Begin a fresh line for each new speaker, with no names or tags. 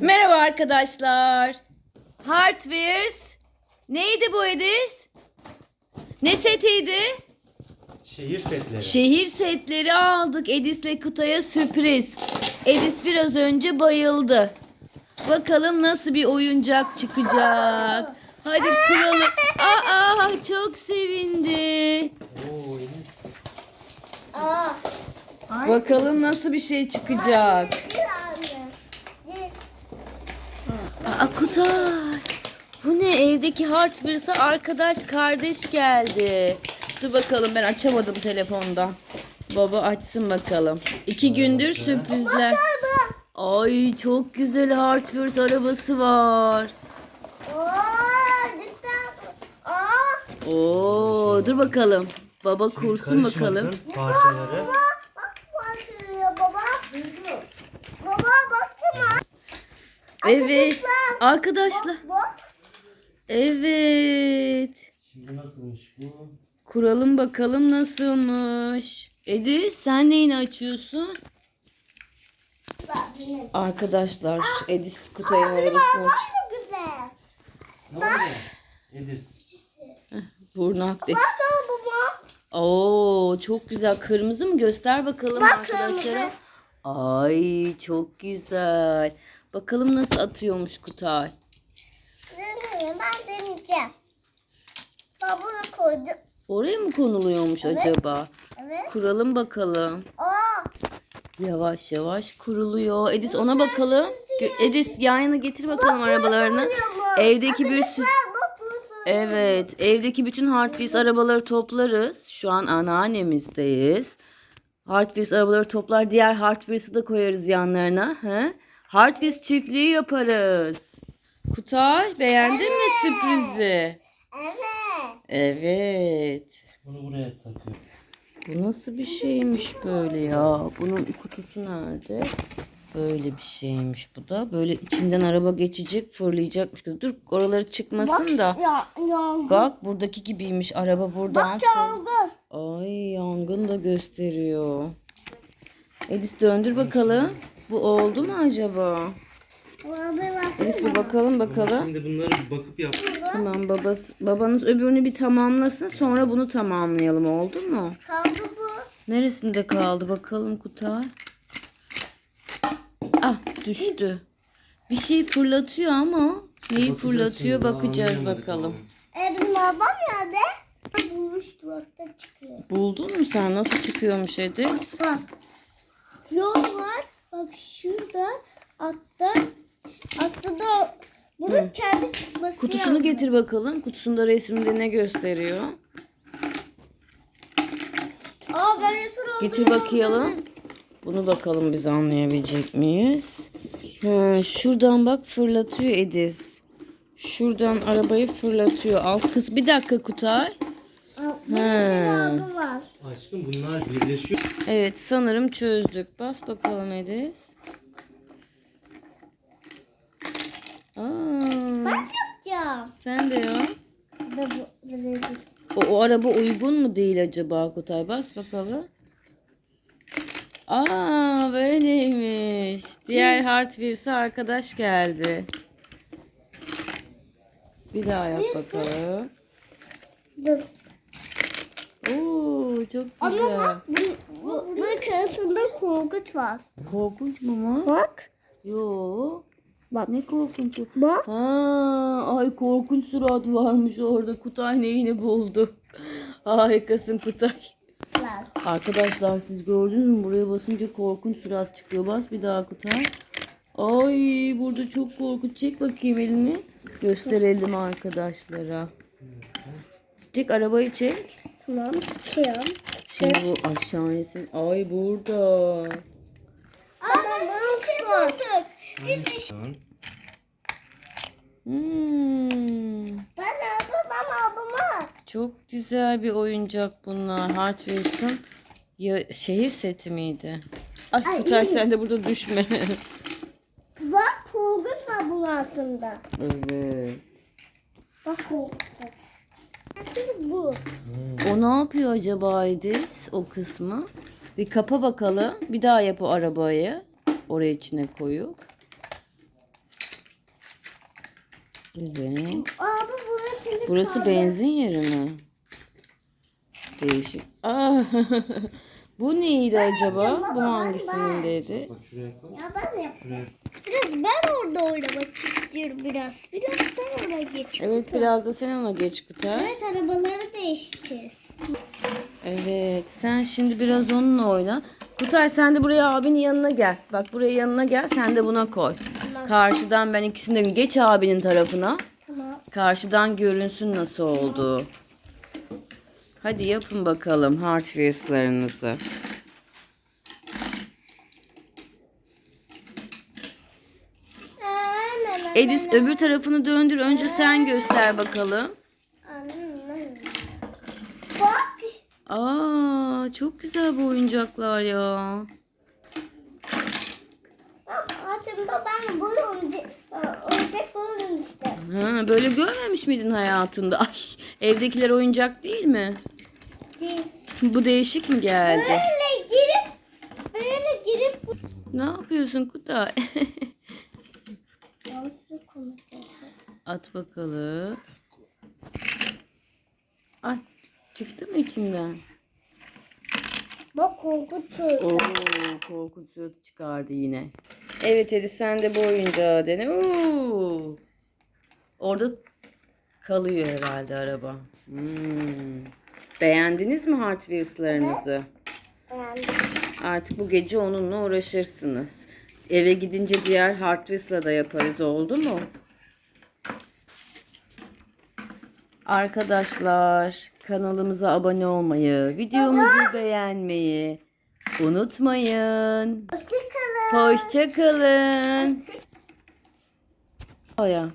Merhaba arkadaşlar. Hard Wheels. Neydi bu Edis? Ne setiydi?
şehir setleri.
Şehir setleri aldık. Edis'le Kutay'a sürpriz. Edis biraz önce bayıldı. Bakalım nasıl bir oyuncak çıkacak. Hadi kuralım. Aa çok sevindi.
Oo, Enis.
Aa.
Bakalım nasıl bir şey çıkacak.
Bir anne. Bir.
Aa Kutay. Bu ne evdeki Hard Wheels'a arkadaş kardeş geldi. Dur bakalım ben açamadım telefonda. Baba açsın bakalım. İki gündür sürprizler. Ay çok güzel Hard Wheels arabası var.
Oo, lütfen. Aa.
Oo dur bakalım. Baba kursun bakalım.
Karışmasın Parçaları.
Baba bak başlıyor baba. Baba bak buna.
Evet. Arkadaşlar. Evet.
Şimdi nasılmış bu?
Kuralım bakalım nasılmış. Edis sen neyini açıyorsun? Arkadaşlar şu Edis
Benim
arabasını
güzel.
Ne oldu? Edis.
Burnak de.
Bak baba.
Oo çok güzel. Kırmızı mı? Göster bakalım
Bak
arkadaşlara.
kırmızı.
Ay çok güzel. Bakalım nasıl atıyormuş Kutay.
Deneyim ben deneyeceğim. Baba bunu koydum.
Oraya mı konuluyormuş acaba?
Evet.
Kuralım bakalım.
Aa.
Yavaş yavaş kuruluyor. Edis ona bakalım. Gö- Edis yan yana getir bakalım arabalarını. Evdeki bir
bunu
Evet, evdeki bütün Wheels arabaları toplarız. Şu an anneannemizdeyiz. Hard Wheels arabaları toplar, diğer Hard Wheels'ı da koyarız yanlarına. He? Hard Wheels çiftliği yaparız. Kutay, beğendin mi sürprizi?
Evet.
Evet.
Bunu buraya takıyorum.
Bu nasıl bir şeymiş böyle ya? Bunun kutusu nerede? Böyle bir şeymiş bu da. Böyle içinden araba geçecek, fırlayacakmış. Dur oraları çıkmasın da.
Ya yangın.
Bak buradaki gibiymiş araba buradan.
Bak yangın.
Ay yangın da gösteriyor. Edis döndür bakalım. Bu oldu mu acaba? Edis bir bakalım bakalım.
Şimdi bunları bir bakıp yap.
Tamam babası, babanız öbürünü bir tamamlasın sonra bunu tamamlayalım oldu mu?
Kaldı bu.
Neresinde kaldı bakalım Kutay? Ah düştü. Bir şey fırlatıyor ama neyi
Bakacağız
fırlatıyor
şimdi, daha
bakacağız
anlayamadık
bakalım.
E benim arabam nerede? Bulmuştu bak çıkıyor.
Buldun mu sen nasıl çıkıyormuş Edis?
Bak. Yol var. Bak şurada hatta aslında bunun kendi çıkması
Kutusunu
lazım.
getir bakalım. Kutusunda resimde ne gösteriyor?
Aa ben olduğunu
Getir bakayım. Bunu bakalım biz anlayabilecek miyiz? Ha, şuradan bak fırlatıyor Ediz. Şuradan arabayı fırlatıyor. Alt kız bir dakika Kutay.
Var.
Aşkım bunlar birleşiyor.
Evet sanırım çözdük. Bas bakalım Ediz. Aa,
Ben yapacağım.
sen de ya.
Bu da bu. Böyle
O, o araba uygun mu değil acaba Kutay? Bas bakalım. Aa böyleymiş. Diğer Hard Wheels'e arkadaş geldi. Bir daha yap bakalım.
Dur.
Oo çok
Ama
güzel.
bak bu, bu, bunun arasında korkunç var.
Korkunç mu mu?
Bak.
Yo.
Bak.
Ne korkunç?
Bak.
Ha, ay korkunç surat varmış orada. Kutay neyini buldu? Harikasın Kutay.
Bak.
Arkadaşlar siz gördünüz mü? Buraya basınca korkunç surat çıkıyor. Bas bir daha Kutay. Ay burada çok korkunç. Çek bakayım elini. Gösterelim arkadaşlara. Çek arabayı çek.
Tamam tutuyorum.
Şimdi bu aşağı insin. Ay burada.
Ama bunu şey bulduk. Biz de
Hmm,
Ben ablam abama.
çok güzel bir oyuncak bunlar. Hard Wheels'ın ya, şehir seti miydi? Ay,
Ay,
Kutay
iyi.
sen de burada düşme.
Bak korkunç var bunun aslında.
evet.
Bak. Şimdi bu.
O ne yapıyor acaba Edis o kısmı? Bir kapa bakalım. Bir daha yap o arabayı. Oraya içine koyup. Evet.
Abi burası
Burası benzin yeri mi? Değişik. Ah. bu neydi acaba?
yapacağım
Bu
ben,
hangisindeydi?
Bak şuraya koy.
Ya ben de yap.
Şuraya.
Biraz ben orada oynamak istiyorum biraz. Biraz sen ona geç.
Evet biraz da sen ona geç Kutay.
Evet arabaları değişeceğiz.
Evet sen şimdi biraz onunla oyna. Kutay sen de buraya abinin yanına gel. Bak buraya yanına gel sen de buna koy.
Tamam.
Karşıdan ben ikisini de geç abinin tarafına.
Tamam.
Karşıdan görünsün nasıl oldu. Hadi yapın bakalım Hot Wheels'larınızı. Edis öbür tarafını döndür. Önce sen göster bakalım.
Bak.
Aa, çok güzel bu oyuncaklar ya.
Hayatımda ben oyuncak, oyuncak bulurum işte.
Ha, böyle görmemiş miydin hayatında? Ay, evdekiler oyuncak değil mi?
Değil.
Bu değişik mi geldi?
Böyle girip böyle girip
Ne yapıyorsun Kutay? At bakalım. Ay, çıktı mı içinden?
Bak korkutucu.
Oo, suratı çıkardı yine. Evet Edis sen de bu oyuncağı dene. Oo. Orada kalıyor herhalde araba. Hmm. Beğendiniz mi Hot Wheels'larınızı?
Yani
Artık bu gece onunla uğraşırsınız. Eve gidince diğer Hot Wheels'la da yaparız oldu mu? Arkadaşlar kanalımıza abone olmayı, videomuzu beğenmeyi unutmayın.
Hoşçakalın.
Hoşçakalın. Aya.